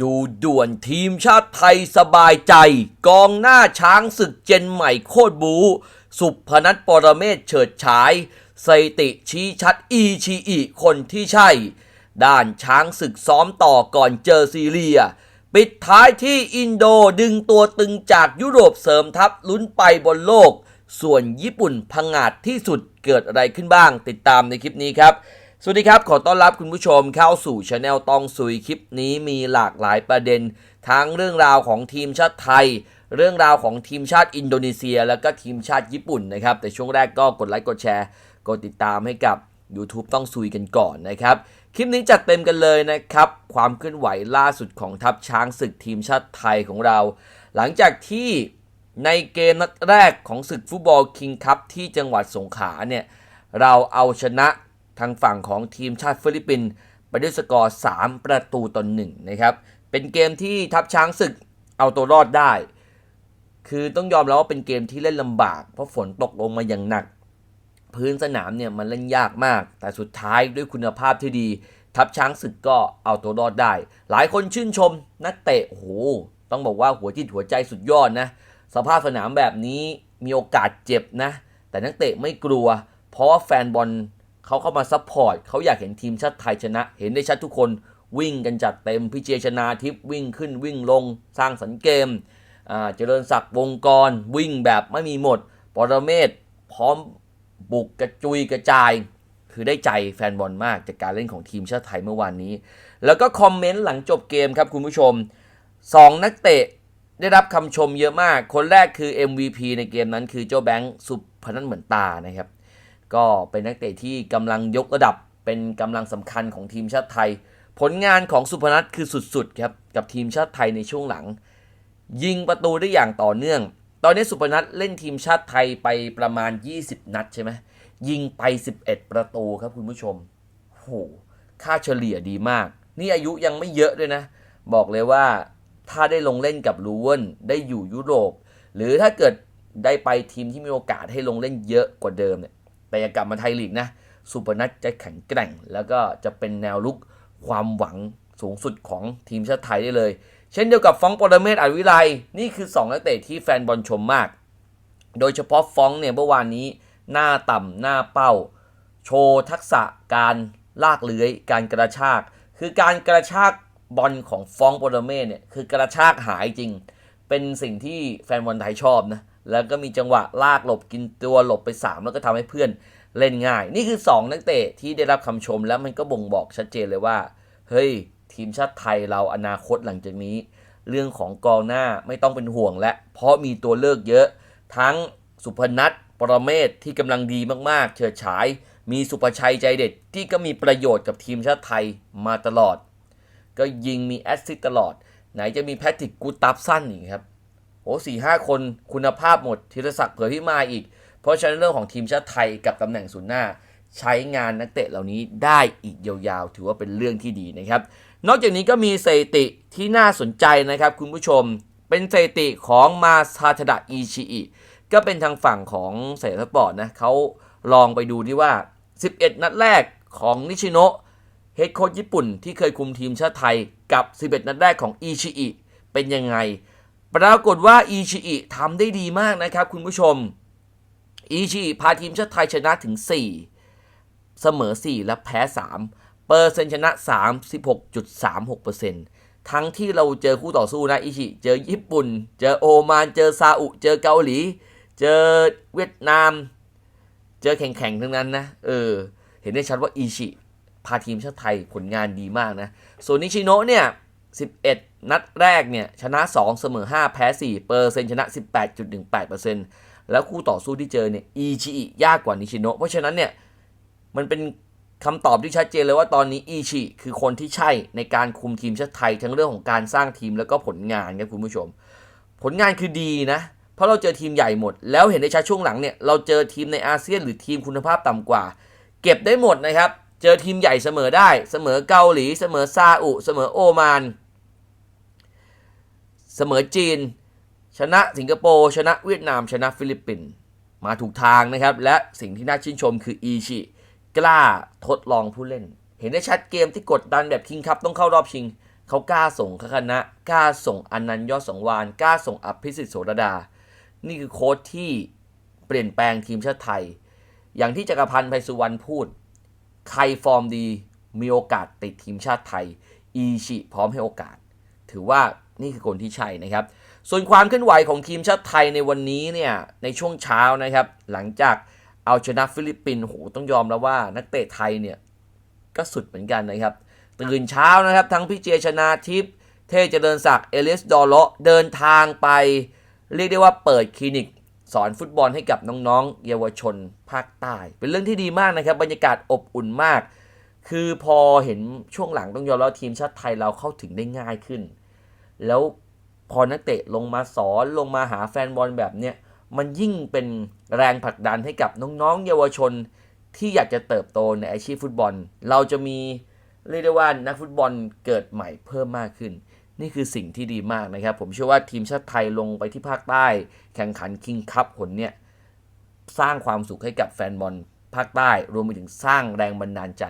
ดูด่วนทีมชาติไทยสบายใจ กองหน้าช้างศึกเจนใหม่โคตรบู สุพนัทปรเมศเฉิดฉายสติชี้ชัดอีชีอีคนที่ใช่ ด้านช้างศึกซ้อมต่อก่อนเจอซีเรีย ปิดท้ายที่อินโดดึงตัวตึงจากยุโรปเสริมทัพลุ้นไปบนโลก ส่วนญี่ปุ่นพังงาดที่สุดเกิดอะไรขึ้นบ้างติดตามในคลิปนี้ครับ สวัสดีครับ ขอต้อนรับคุณผู้ชมเข้าสู่ช anel ต้องซุยคลิปนี้มีหลากหลายประเด็น ทั้งเรื่องราวของทีมชาติไทย เรื่องราวของทีมชาติอินโดนีเซีย แล้วก็ทีมชาติญี่ปุ่นนะครับ แต่ช่วงแรกก็กดไลค์กดแชร์กดติดตามให้กับ YouTube ต้องซุยกันก่อนนะครับ คลิปนี้จัดเต็มกันเลยนะครับ ความเคลื่อนไหวล่าสุดของทัพช้างศึกทีมชาติไทยของเรา หลังจากที่ในเกมนัดแรกของศึกฟุตบอลคิงคัพที่จังหวัดสงขลาเนี่ยเราเอาชนะ ทางฝั่งของทีมชาติฟิลิปปินส์ไปด้วยสกอร์ 3 ประตูต่อหนึ่งนะครับ เป็นเกมที่ทัพช้างศึกเอาตัวรอดได้ คือต้องยอมรับว่าเป็นเกมที่เล่นลำบาก เพราะฝนตกลงมาอย่างหนัก พื้นสนามเนี่ยมันเล่นยากมาก แต่สุดท้ายด้วยคุณภาพที่ดี ทัพช้างศึกก็เอาตัวรอดได้ หลายคนชื่นชมนักเตะโอ้โหต้องบอกว่าหัวจิตหัวใจสุดยอดนะ สภาพสนามแบบนี้มีโอกาสเจ็บนะ แต่นักเตะไม่กลัว เพราะว่าแฟนบอล เขาเข้ามาซัพพอร์ตเขาอยากเห็นทีมชาติไทยชนะ เห็นได้ชัดทุกคนวิ่งกันจัดเต็มพี่เจชนาทิพย์วิ่งขึ้นวิ่งลงสร้างสรรค์เกมอ่าเจริญศักดิ์วงกร วิ่งแบบไม่มีหมดปรเมศพร้อมบุกกระจุยกระจาย คือได้ใจแฟนบอลมากจากการเล่นของทีมชาติไทยเมื่อวานนี้ แล้วก็คอมเมนต์หลังจบเกมครับคุณผู้ชม 2 นักเตะได้รับคำชมเยอะมาก คนแรกคือ MVP ในเกมนั้นคือเจ้าแบงค์สุพนันเหมือนตานะครับ ก็เป็นนักเตะที่กำลังยกระดับเป็นกำลังสำคัญของทีมชาติไทย ผลงานของสุพนัทคือสุดๆครับกับทีมชาติไทยในช่วงหลัง ยิงประตูได้อย่างต่อเนื่อง ตอนนี้สุพนัทเล่นทีมชาติไทยไปประมาณ 20 นัดใช่ไหมยิงไป 11 ประตูครับคุณผู้ชมโหค่าเฉลี่ยดีมาก นี่อายุยังไม่เยอะด้วยนะ บอกเลยว่าถ้าได้ลงเล่นกับลูเวนได้อยู่ยุโรป หรือถ้าเกิดได้ไปทีมที่มีโอกาสให้ลงเล่นเยอะกว่าเดิมเนี่ย แต่อย่ากลับมาไทยลีกนะ สุพนัทจะแข็งแกร่ง แล้วก็จะเป็นแนวลุกความหวังสูงสุดของทีมชาติไทยได้เลย เช่นเดียวกับฟองปรเมศอวิไลนี่คือ 2 นักเตะที่แฟนบอลชมมาก โดยเฉพาะฟองเนี่ยเมื่อวานนี้ หน้าต่ำหน้าเป้า โชว์ทักษะการลากเลื้อย การกระชาก คือการกระชากบอลของฟองโปรเมศเนี่ยคือกระชากหายจริง เป็นสิ่งที่แฟนบอลไทยชอบนะ แล้วก็มีจังหวะลากหลบกินตัวหลบไป 3 แล้วก็ทำให้เพื่อนเล่นง่าย นี่คือ 2 นักเตะที่ได้รับคำชมแล้วมันก็บ่งบอกชัดเจนเลยว่า เฮ้ย ทีมชาติไทยเราอนาคตหลังจากนี้ เรื่องของกองหน้าไม่ต้องเป็นห่วงและ เพราะมีตัวเลือกเยอะ ทั้งสุพนัทปรเมศที่กำลังดีมากๆ เฉิดฉาย มีสุประชัยใจเด็ดที่ก็มีประโยชน์กับทีมชาติไทยมาตลอด ก็ยิงมีแอสซิสต์ตลอด ไหนจะมีแพทริกกูตับสั้นอีกครับ โอ้สี่ห้าคนคุณภาพหมดธีรศักดิ์เผยพิมาอีก เพราะฉะนั้นเรื่องของทีมชาติไทยกับตำแหน่งศูนย์หน้า ใช้งานนักเตะเหล่านี้ได้อีกยาวๆ ถือว่าเป็นเรื่องที่ดีนะครับ นอกจากนี้ก็มีสถิติที่น่าสนใจนะครับ คุณผู้ชมเป็นสถิติของมาซาทดะอิชิอิก็เป็นทางฝั่งของเซตสปอร์ตนะเขาลองไปดูที่ว่า 11 นัดแรกของนิชิโนะเฮดโค้ชญี่ปุ่นที่เคยคุมทีมชาติไทยกับ 11 นัดแรกของอิชิอิเป็นยังไง ปรากฏว่าอิชิอิทำได้ดีมากนะครับ คุณผู้ชมอิชิอิพาทีมชาติไทยชนะถึง 4 เสมอ 4 และแพ้ 3 เปอร์เซ็นต์ชนะ 36.36%ทั้งที่เราเจอคู่ต่อสู้นะอิชิ เจอญี่ปุ่น เจอโอมาน เจอซาอุ เจอเกาหลี เจอเวียดนาม เจอแข่งๆ ทั้งนั้นนะ เออ เห็นได้ชัดว่าอิชิพาทีมชาติไทยผลงานดีมากนะ ส่วนนิชิโนะเนี่ย 11 นัดแรกเนี่ยชนะ 2 เสมอ 5 แพ้ 4 เปอร์เซ็นต์ชนะ 18.18%แล้วคู่ต่อสู้ที่เจอเนี่ยอิชิอิยากกว่านิชิโนะเพราะฉะนั้นเนี่ยมันเป็นคำตอบที่ชัดเจนเลยว่าตอนนี้อิชิคือคนที่ใช่ในการคุมทีมชาติไทยทั้งเรื่องของการสร้างทีมแล้วก็ผลงานครับคุณผู้ชม ผลงานคือดีนะ เพราะเราเจอทีมใหญ่หมด แล้วเห็นได้ชัดช่วงหลังเนี่ยเราเจอทีมในอาเซียนหรือทีมคุณภาพต่ำกว่า เก็บได้หมดนะครับ เจอทีมใหญ่เสมอได้ เสมอเกาหลี เสมอซาอุ เสมอโอมาน เสมอจีน ชนะสิงคโปร์ ชนะเวียดนาม ชนะฟิลิปปินส์มาถูกทางนะครับ และสิ่งที่น่าชื่นชมคืออีชิกล้าทดลองผู้เล่น เห็นได้ชัดเกมที่กดดันแบบคิงคัพต้องเข้ารอบชิง เขากล้าส่งคณะกล้าส่งอนันต์ยอดสังวานกล้าส่งอภิสิทธิ์โสรดา นี่คือโค้ชที่เปลี่ยนแปลงทีมชาติไทย อย่างที่จักรพันธ์ไพสุวรรณพูด ใครฟอร์มดีมีโอกาสติดทีมชาติไทย อีชิพร้อมให้โอกาส ถือว่า นี่คือคนที่ใช่นะครับ ส่วนความเคลื่อนไหวของทีมชาติไทยในวันนี้เนี่ยในช่วงเช้านะครับ หลังจากเอาชนะฟิลิปปินส์โหต้องยอมแล้วว่านักเตะไทยเนี่ยก็สุดเหมือนกันนะครับตื่นเช้านะครับ ทั้งพี่เจชนาทิพย์เทเจริญศักดิ์เอลิสดอลเลาะเดินทางไป เรียกได้ว่าเปิดคลินิกสอนฟุตบอลให้กับน้องๆ เยาวชนภาคใต้ เป็นเรื่องที่ดีมากนะครับ บรรยากาศอบอุ่นมาก คือพอเห็นช่วงหลังต้องยอมแล้วทีมชาติไทยเราเข้าถึงได้ง่ายขึ้น แล้วพอนักเตะลงมาสอนลงมาหาแฟนบอลแบบเนี้ยมันยิ่งเป็นแรงผลักดันให้กับน้องๆ เยาวชนที่อยากจะเติบโตในอาชีพฟุตบอล เราจะมีเรียกได้ว่านักฟุตบอลเกิดใหม่เพิ่มมากขึ้น นี่คือสิ่งที่ดีมากนะครับ ผมเชื่อว่าทีมชาติไทยลงไปที่ภาคใต้ แข่งขันคิงคัพผลเนี่ยสร้างความสุขให้กับแฟนบอลภาคใต้ รวมไปถึงสร้างแรงบันดาลใจ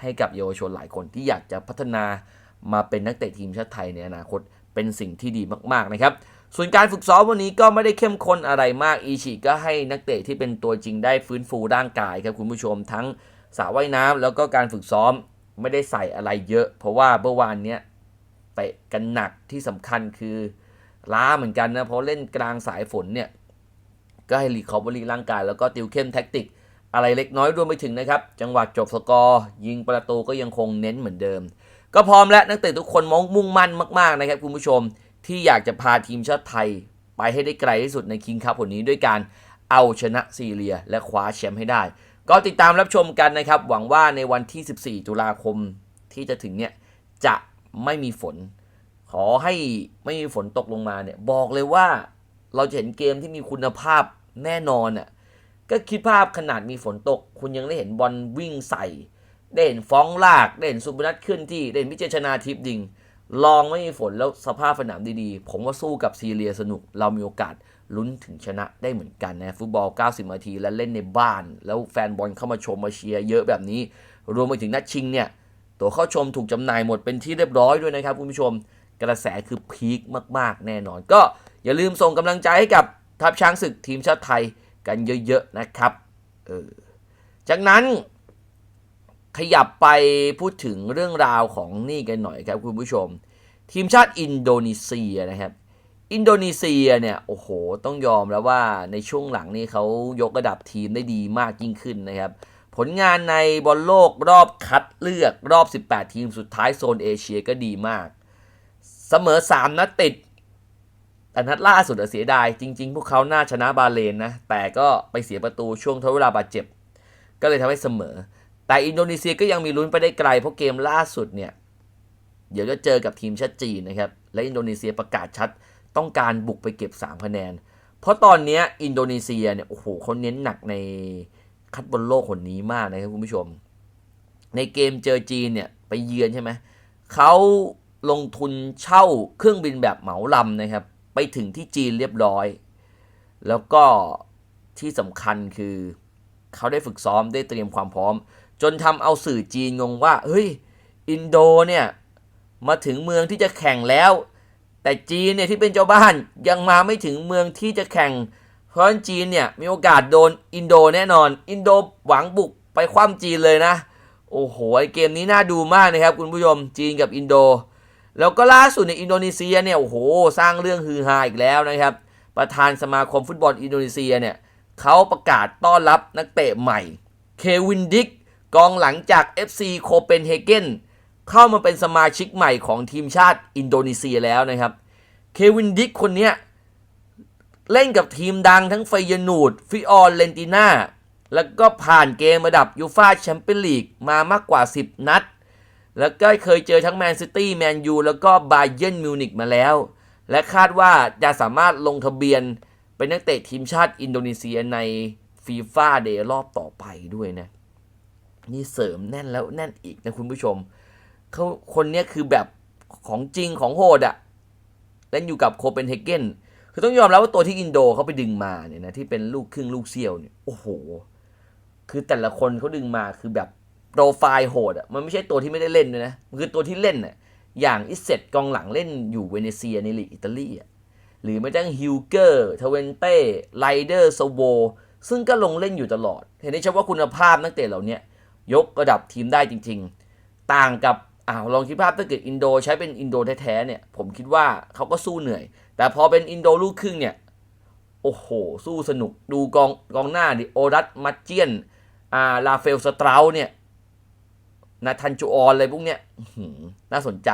ให้กับเยาวชนหลายคนที่อยากจะพัฒนามาเป็นนักเตะทีมชาติไทยในอนาคต เป็นสิ่งที่ดีมากๆนะครับ ส่วนการฝึกซ้อมวันนี้ก็ไม่ได้เข้มข้นอะไรมากอีชิก็ให้นักเตะที่เป็นตัวจริงได้ฟื้นฟูร่างกายครับคุณผู้ชมทั้งสระว่ายน้ำแล้วก็การฝึกซ้อมไม่ได้ใส่อะไรเยอะ เพราะว่าเมื่อวานเนี้ยเตะกันหนักที่สำคัญคือล้าเหมือนกันนะเพราะเล่นกลางสายฝนเนี่ยก็ให้รีคอเวอรี่ร่างกายแล้วก็ติวเข้มแท็กติกอะไรเล็กน้อยรวมไปถึงนะครับ จังหวะจบสกอร์ยิงประตูก็ยังคงเน้นเหมือนเดิม ก็พร้อมและนักเตะทุกคนมองมุ่งมั่นมากๆนะครับคุณผู้ชมที่อยากจะพาทีมชาติไทย ไปให้ได้ไกลที่สุดในคิงคัพผลนี้ด้วยการเอาชนะซีเรีย และคว้าแชมป์ให้ได้ ก็ติดตามรับชมกันนะครับ หวังว่าในวันที่ 14 ตุลาคมที่จะถึงเนี่ยจะไม่มีฝน ขอให้ไม่มีฝนตกลงมาเนี่ยบอกเลยว่าเราจะเห็นเกมที่มีคุณภาพแน่นอนอะก็คิดภาพขนาดมีฝนตก คุณยังได้เห็นบอลวิ่งใส่ ได้เห็นฟ้องลากได้เห็นสุพนัทเคลื่อนที่ได้เห็นพิเจชนาทิพย์ดิง ลองไม่มีฝนแล้วสภาพสนามดีๆ ผมว่าสู้กับซีเรียสนุก เรามีโอกาสลุ้นถึงชนะได้เหมือนกันนะฟุตบอล 90 นาทีและเล่นในบ้าน แล้วแฟนบอลเข้ามาชมมาเชียร์เยอะแบบนี้ รวมไปถึงนัดชิงเนี่ยตัวเข้าชมถูกจำหน่ายหมดเป็นที่เรียบร้อยด้วยนะครับคุณผู้ชมกระแสคือพีคมากๆ แน่นอน ก็อย่าลืมส่งกำลังใจให้กับทัพช้างศึกทีมชาติไทยกันเยอะๆนะครับเออจากนั้น ขยับไปพูดถึงเรื่องราวของนี่กันหน่อยครับคุณผู้ชม ทีมชาติอินโดนีเซียนะครับ อินโดนีเซียเนี่ยโอ้โหต้องยอมแล้วว่าในช่วงหลังนี่เขายกระดับทีมได้ดีมากยิ่งขึ้นนะครับ ผลงานในบอลโลกรอบคัดเลือกรอบ 18 ทีมสุดท้ายโซนเอเชียก็ดีมาก เสมอ 3 นัดติดแต่นัดล่าสุดเสียดายจริง ๆ พวกเขาน่าชนะบาเลนนะแต่ก็ไปเสียประตูช่วงทดเวลาบาดเจ็บ ก็เลยทำให้เสมอ แต่อินโดนีเซียก็ยังมีลุ้นไปได้ไกล เพราะเกมล่าสุดเนี่ย เดี๋ยวจะเจอกับทีมชาติจีนนะครับ และอินโดนีเซียประกาศชัดต้องการบุกไปเก็บ 3 คะแนน เพราะตอนนี้อินโดนีเซียเนี่ยโอ้โหเขาเน้นหนักในคัดบอลโลกคนนี้มากนะครับคุณผู้ชม ในเกมเจอจีนเนี่ยไปเยือนใช่ไหมเขาลงทุนเช่าเครื่องบินแบบเหมาลำนะครับ ไปถึงที่จีนเรียบร้อย แล้วก็ที่สำคัญคือเขาได้ฝึกซ้อมได้เตรียมความพร้อม จนทำเอาสื่อจีนงงว่า เฮ้ย อินโดเนี่ย มาถึงเมืองที่จะแข่งแล้ว แต่จีนเนี่ยที่เป็นเจ้าบ้านยังมาไม่ถึงเมืองที่จะแข่ง เพราะจีนเนี่ยมีโอกาสโดนอินโดแน่นอน อินโดหวังบุกไปคว่ำจีนเลยนะ โอ้โหเกมนี้น่าดูมากนะครับ คุณผู้ชมจีนกับอินโด แล้วก็ล่าสุดในอินโดนีเซียเนี่ยโอ้โหสร้างเรื่องฮือฮาอีกแล้วนะครับ ประธานสมาคมฟุตบอลอินโดนีเซียเนี่ยเขาประกาศต้อนรับนักเตะใหม่เควินดิก กองหลังจาก FC โคเปนเฮเกนเข้ามาเป็นสมาชิกใหม่ของทีมชาติอินโดนีเซียแล้วนะครับ เควินดิกคนนี้เล่นกับทีมดังทั้งไฟยนูด ฟิออร์เลนติน่า แล้วก็ผ่านเกมระดับยูฟาแชมเปี้ยนลีกมามากกว่า 10 นัด แล้วก็เคยเจอทั้งแมนซิตี้ แมนยู แล้วก็บาเยิร์นมิวนิกมาแล้ว และคาดว่าจะสามารถลงทะเบียนเป็นนักเตะทีมชาติอินโดนีเซียในฟีฟ่าเดย์รอบต่อไปด้วยนะ นี่เสริมแน่นแล้วแน่นอีกนะคุณผู้ชมเขาคนเนี้ยคือแบบของจริงของโหดอะเล่นอยู่กับโคเปนเฮเกนคือต้องยอมรับว่าตัวที่อินโดเขาไปดึงมาเนี่ยนะที่เป็นลูกครึ่งลูกเซี่ยวเนี่ยโอ้โห คือแต่ละคนเขาดึงมาคือแบบโปรไฟล์โหดอะมันไม่ใช่ตัวที่ไม่ได้เล่นด้วยนะมันคือตัวที่เล่นน่ะอย่างอิเซตกองหลังเล่นอยู่เวเนเซียในลีกอิตาลีอะหรือไม่ตั้งฮิวเกอร์ทเวนเต้ไลเดอร์โซโวซึ่งก็ลงเล่นอยู่ตลอด เห็นได้ชัดว่าคุณภาพนักเตะเหล่านี้ ยกระดับทีมได้จริง ๆ ต่างกับอ้าวลองคิดภาพถ้าเกิดอินโดใช้เป็นอินโดแท้ๆเนี่ย ผมคิดว่าเขาก็สู้เหนื่อย แต่พอเป็นอินโดลูกครึ่งเนี่ย โอ้โห สู้สนุกดูกองกองหน้าดิโอรัสมัจเจียนอ่าลาเฟลสตราเนี่ยนาทันจูออนอะไรพวกเนี้ยน่าสนใจ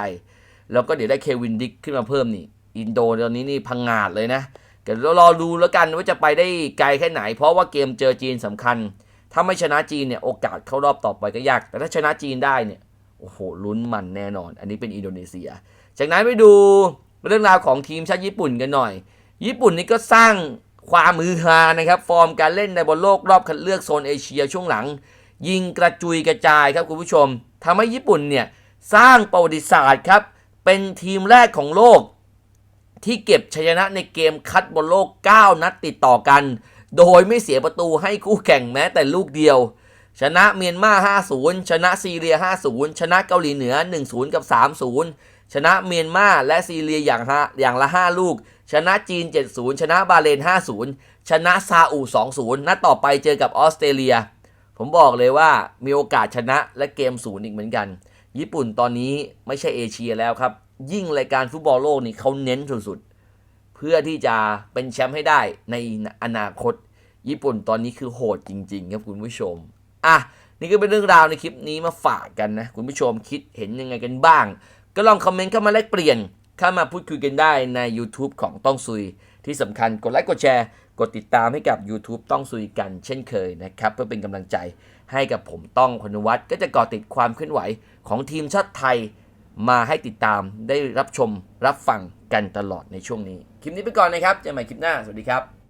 แล้วก็เดี๋ยวได้เควินดิกขึ้นมาเพิ่มนี่ อินโดตอนนี้นี่พังงาดเลยนะเดี๋ยวเรารอดูแล้วกันว่าจะไปได้ไกลแค่ไหน เพราะว่าเกมเจอจีนสำคัญ ถ้าไม่ชนะจีนเนี่ยโอกาสเข้ารอบต่อไปก็ยาก แต่ถ้าชนะจีนได้เนี่ยโอ้โหลุ้นมันแน่นอน อันนี้เป็นอินโดนีเซีย จากนั้นไปดูเรื่องราวของทีมชาติญี่ปุ่นกันหน่อย ญี่ปุ่นนี่ก็สร้างความมือฮานะครับ ฟอร์มการเล่นในบอลโลกรอบคัดเลือกโซนเอเชียช่วงหลัง ยิงกระจุยกระจายครับคุณผู้ชมทำให้ญี่ปุ่นเนี่ยสร้างประวัติศาสตร์ครับ เป็นทีมแรกของโลก ที่เก็บชัยชนะในเกมคัดบอลโลก 9 นัดติดต่อกัน โดยไม่เสียประตูให้คู่แข่งแม้แต่ลูกเดียว ชนะเมียนมา 5-0 ชนะซีเรีย 5-0 ชนะเกาหลีเหนือ 1-0 กับ 3-0 ชนะเมียนมาและซีเรียอย่างฮะอย่างละ 5 ลูก ชนะจีน 7-0 ชนะบาเรน5-0 ชนะซาอุ 2-0 นัดต่อไปเจอกับออสเตรเลีย ผมบอกเลยว่ามีโอกาสชนะและเกมศูนย์อีกเหมือนกัน ญี่ปุ่นตอนนี้ไม่ใช่เอเชียแล้วครับ ยิ่งรายการฟุตบอลโลกนี่เขาเน้นสุดๆ พื่อที่จะเป็นแชมป์ให้ได้ในอนาคต ญี่ปุ่นตอนนี้คือโหดจริง ๆ ครับคุณผู้ชม อะ นี่ก็เป็นเรื่องราวในคลิปนี้มาฝากกันนะ คุณผู้ชมคิดเห็นยังไงกันบ้าง ก็ลองคอมเมนต์เข้ามาแลกเปลี่ยนเข้ามาพูดคุยกันได้ใน YouTube ของต้องซุย ที่สำคัญกดไลค์กดแชร์กดติดตามให้กับ YouTube ต้องซุยกันเช่นเคยนะครับ เพื่อเป็นกำลังใจให้กับผมต้องพนุวัฒน์ก็จะเกาะติดความเคลื่อนไหวของทีมชาติไทย มาให้ติดตามได้รับชมรับฟัง กันตลอดในช่วงนี้ คลิปนี้ไปก่อนนะครับเจอกันใหม่คลิปหน้า สวัสดีครับ